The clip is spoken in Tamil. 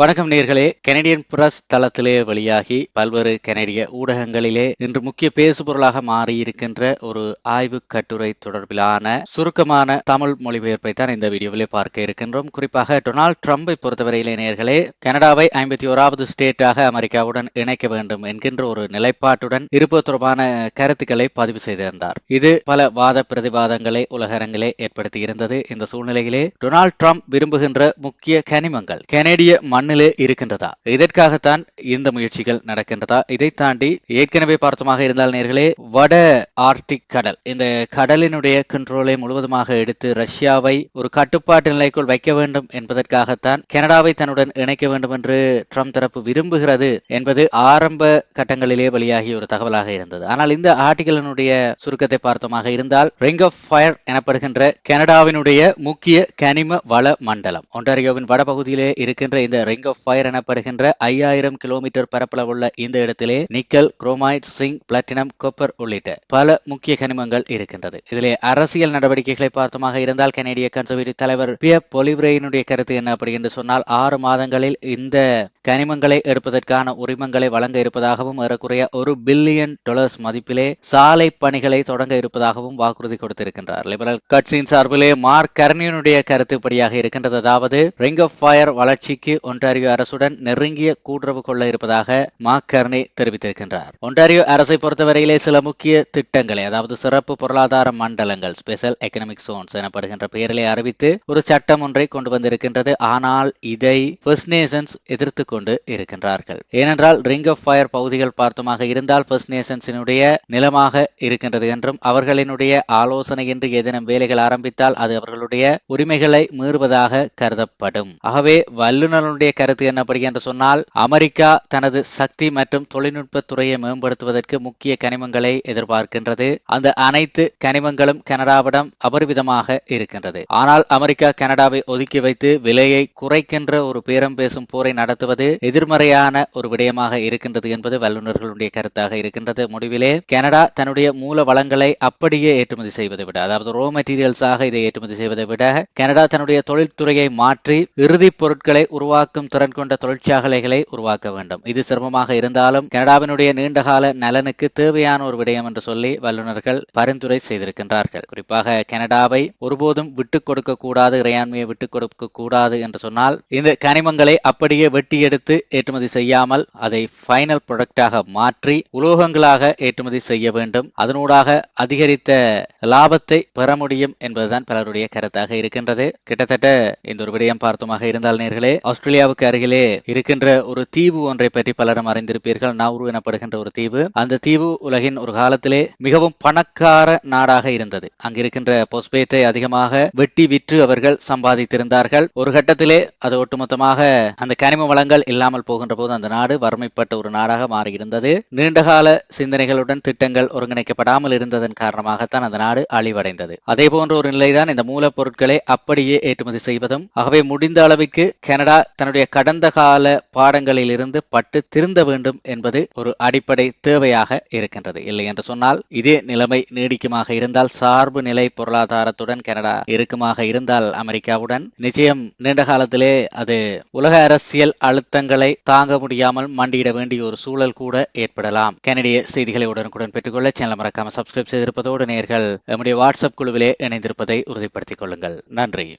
வணக்கம் நேர்களே. கனடியன் பிரஸ் தளத்திலே வெளியாகி பல்வேறு கனடிய ஊடகங்களிலே இன்று முக்கிய பேசுபொருளாக மாறியிருக்கின்ற ஒரு ஆய்வு கட்டுரை தொடர்பிலான சுருக்கமான தமிழ் மொழிபெயர்ப்பை தான் இந்த வீடியோவிலே பார்க்க இருக்கின்றோம். குறிப்பாக டொனால்ட் ட்ரம்பை பொறுத்தவரையிலே நேர்களே கனடாவை ஐம்பத்தி ஓராவது ஸ்டேட்டாக அமெரிக்காவுடன் இணைக்க வேண்டும் என்கின்ற ஒரு நிலைப்பாட்டுடன் இருப்பது தொடர்பான கருத்துக்களை பதிவு செய்திருந்தார். இது பல வாத பிரதிவாதங்களை உலகரங்கிலே ஏற்படுத்தி இருந்தது இந்த சூழ்நிலையிலே டொனால்ட் ட்ரம்ப் விரும்புகின்ற முக்கிய கனிமங்கள் கனடிய கண்ணிலே இருக்கின்றதா? இதற்காகத்தான் இந்த முயற்சிகள் நடக்கின்றதா? இதை தாண்டி ஏற்கனவே பார்த்தமாக இருந்தால் நேர்களே வட ஆர்டிக் கடல். இந்த கடலினுடைய கண்ட்ரோலை முழுவதுமாக எடுத்து ரஷ்யாவை ஒரு கட்டுப்பாட்டு நிலைக்குள் வைக்க வேண்டும் என்பதற்காகத்தான் கனடாவை தன்னுடன் இணைக்க வேண்டும் என்று ட்ரம்ப் தரப்பு விரும்புகிறது என்பது ஆரம்ப கட்டங்களிலே வெளியாகிய ஒரு தகவலாக இருந்தது. ஆனால் இந்த ஆர்டிகளினுடைய சுருக்கத்தை பார்த்தமாக இருந்தால் ரிங் ஆஃப் ஃபயர் எனப்படுகின்ற கனடாவினுடைய முக்கிய கனிம வள மண்டலம் ஒன்டாரியோவின் வடபகுதியிலே இருக்கின்ற இந்த ரிங் ஆஃப் ஃபயர் எனப்படுகின்ற ஐயாயிரம் கிலோமீட்டர் பரப்பளவுள்ள இந்த இடத்திலே nickel chromite zinc platinum copper உள்ளிட்ட பல முக்கிய கனிமங்கள் இருக்கின்றது. இதிலே அரசியல் நடவடிக்கைகளை பார்த்தமாக இருந்தால் கனேடிய கன்சர்வேட்டிவ் தலைவர் பிய பொலிவ்ரேயினுடைய கருத்து என்ன அப்படி என்று சொன்னால் ஆறு மாதங்களில் இந்த கனிமங்களை எடுப்பதற்கான உரிமங்களை வழங்க இருப்பதாகவும் ஏறக்குறைய ஒரு பில்லியன் டாலர்ஸ் மதிப்பிலே சாலை பணிகளை தொடங்க இருப்பதாகவும் வாக்குறுதி கொடுத்திருக்கின்றார். லிபரல் கட்சியின் சார்பிலே மார்க் கர்னியனுடைய கருத்துப்படியாக இருக்கின்றது. அதாவது ரிங் ஆஃப் ஃபயர் வளர்ச்சிக்கு ஒன்டாரியோ அரசுடன் நெருங்கிய கூட்டுறவு கொள்ள இருப்பதாக மார்க் கர்னி தெரிவித்திருக்கின்றார். ஒன்டாரியோ அரசை பொறுத்தவரையிலே சில முக்கிய திட்டங்களை அதாவது சிறப்பு பொருளாதார மண்டலங்கள் ஸ்பெஷல் எக்கனாமிக் சோன்ஸ் எனப்படுகின்ற பெயரிலே அறிவித்து ஒரு சட்டம் ஒன்றை கொண்டு வந்திருக்கின்றது. ஆனால் இதை ஃபர்ஸ்ட் நேஷன்ஸ் எதிர்த்து கொண்டு இருக்கின்றார்கள். ஏனென்றால் ரிங் ஆஃப் ஃபயர் பகுதிகள் பார்த்தமாக இருந்தால் ஃபர்ஸ்ட் நேஷன்ஸினுடைய நிலமாக இருக்கின்றது என்றும் அவர்களினுடைய ஆலோசனையின்றி ஏதேனும் வேலைகள் ஆரம்பித்தால் அது அவர்களுடைய உரிமைகளை மீறுவதாக கருதப்படும். ஆகவே வல்லுநர்களுடைய கருத்து என்னப்படி என்று சொன்னால் அமெரிக்கா தனது சக்தி மற்றும் தொழில்நுட்ப துறையை மேம்படுத்துவதற்கு முக்கிய கனிமங்களை எதிர்பார்க்கின்றது. அந்த அனைத்து கனிமங்களும் கனடாவிடம் அபரிவிதமாக இருக்கின்றது. ஆனால் அமெரிக்கா கனடாவை ஒதுக்கி வைத்து விலையை குறைக்கின்ற ஒரு பேரம் பேசும் போரை நடத்துவது எதிர்மறையான ஒரு விடயமாக இருக்கின்றது என்பது வல்லுநர்களுடைய கருத்தாக இருக்கின்றது. முடிவிலே கனடா தன்னுடைய மூல வளங்களை அப்படியே ஏற்றுமதி செய்வதை விட அதாவது ரோ மெட்டீரியல்ஸாக இதை ஏற்றுமதி செய்வதை விட கனடா தன்னுடைய தொழில்துறையை மாற்றி இறுதிப் பொருட்களை உருவாக்க உருவாக்கும் திறன் கொண்ட தொழிற்சாலைகளை உருவாக்க வேண்டும். இது சிரமமாக இருந்தாலும் கனடாவினுடைய நீண்டகால நலனுக்கு தேவையான ஒரு விடயம் என்று சொல்லி வல்லுநர்கள் பரிந்துரை செய்திருக்கின்றார்கள். குறிப்பாக கனடாவை ஒருபோதும் விட்டுக் கொடுக்க கூடாது இறையாண்மையை விட்டுக் கொடுக்க கூடாது என்று சொன்னால் இந்த கனிமங்களை அப்படியே வெட்டி எடுத்து ஏற்றுமதி செய்யாமல் அதை ஃபைனல் ப்ராடக்டாக மாற்றி உலோகங்களாக ஏற்றுமதி செய்ய வேண்டும். அதனூடாக அதிகரித்த லாபத்தை பெற முடியும் என்பதுதான் பலருடைய கருத்தாக இருக்கின்றது. கிட்டத்தட்ட இந்த ஒரு விடயம் பார்த்தமாக இருந்தால் நேர்களே இந்தியாவுக்கு அருகிலே இருக்கின்ற ஒரு தீவு ஒன்றை பற்றி பலரும் அறிந்திருப்பீர்கள். நவ்ரு எனப்படுகின்ற ஒரு தீவு. அந்த தீவு உலகின் ஒரு காலத்திலே மிகவும் பணக்கார நாடாக இருந்தது. அங்கிருக்கின்ற பொஸ்பேட்டை அதிகமாக வெட்டி விற்று அவர்கள் சம்பாதித்திருந்தார்கள். ஒரு கட்டத்திலே அது ஒட்டுமொத்தமாக அந்த கனிம வளங்கள் இல்லாமல் போகின்ற போது அந்த நாடு வறுமைப்பட்ட ஒரு நாடாக மாறியிருந்தது. நீண்டகால சிந்தனைகளுடன் திட்டங்கள் ஒருங்கிணைக்கப்படாமல் இருந்ததன் காரணமாகத்தான் அந்த நாடு அழிவடைந்தது. அதே போன்ற ஒரு நிலைதான் இந்த மூலப்பொருட்களை அப்படியே ஏற்றுமதி செய்வதும் ஆகவே முடிந்த அளவுக்கு கனடா தன்னுடைய கடந்த கால பாடங்களிலிருந்து பட்டு திருந்த வேண்டும் என்பது ஒரு அடிப்படை தேவையாக இருக்கின்றது. இல்லை என்று சொன்னால் இதே நிலைமை நீடிக்குமாக இருந்தால் சார்பு நிலை பொருளாதாரத்துடன் கனடா இருக்குமாக இருந்தால் அமெரிக்காவுடன் நிச்சயம் நீண்ட காலத்திலே அது உலக அரசியல் அழுத்தங்களை தாங்க முடியாமல் மண்டியிட வேண்டிய ஒரு சூழல் கூட ஏற்படலாம். கனடிய செய்திகளை உடனுக்குடன் பெற்றுக்கொள்ள சேனல் மறக்காம சப்ஸ்கிரைப் செய்திருப்பதோடு நேர்கள் நம்முடைய வாட்ஸ்அப் குழுவிலே இணைந்திருப்பதை உறுதிப்படுத்திக் கொள்ளுங்கள். நன்றி.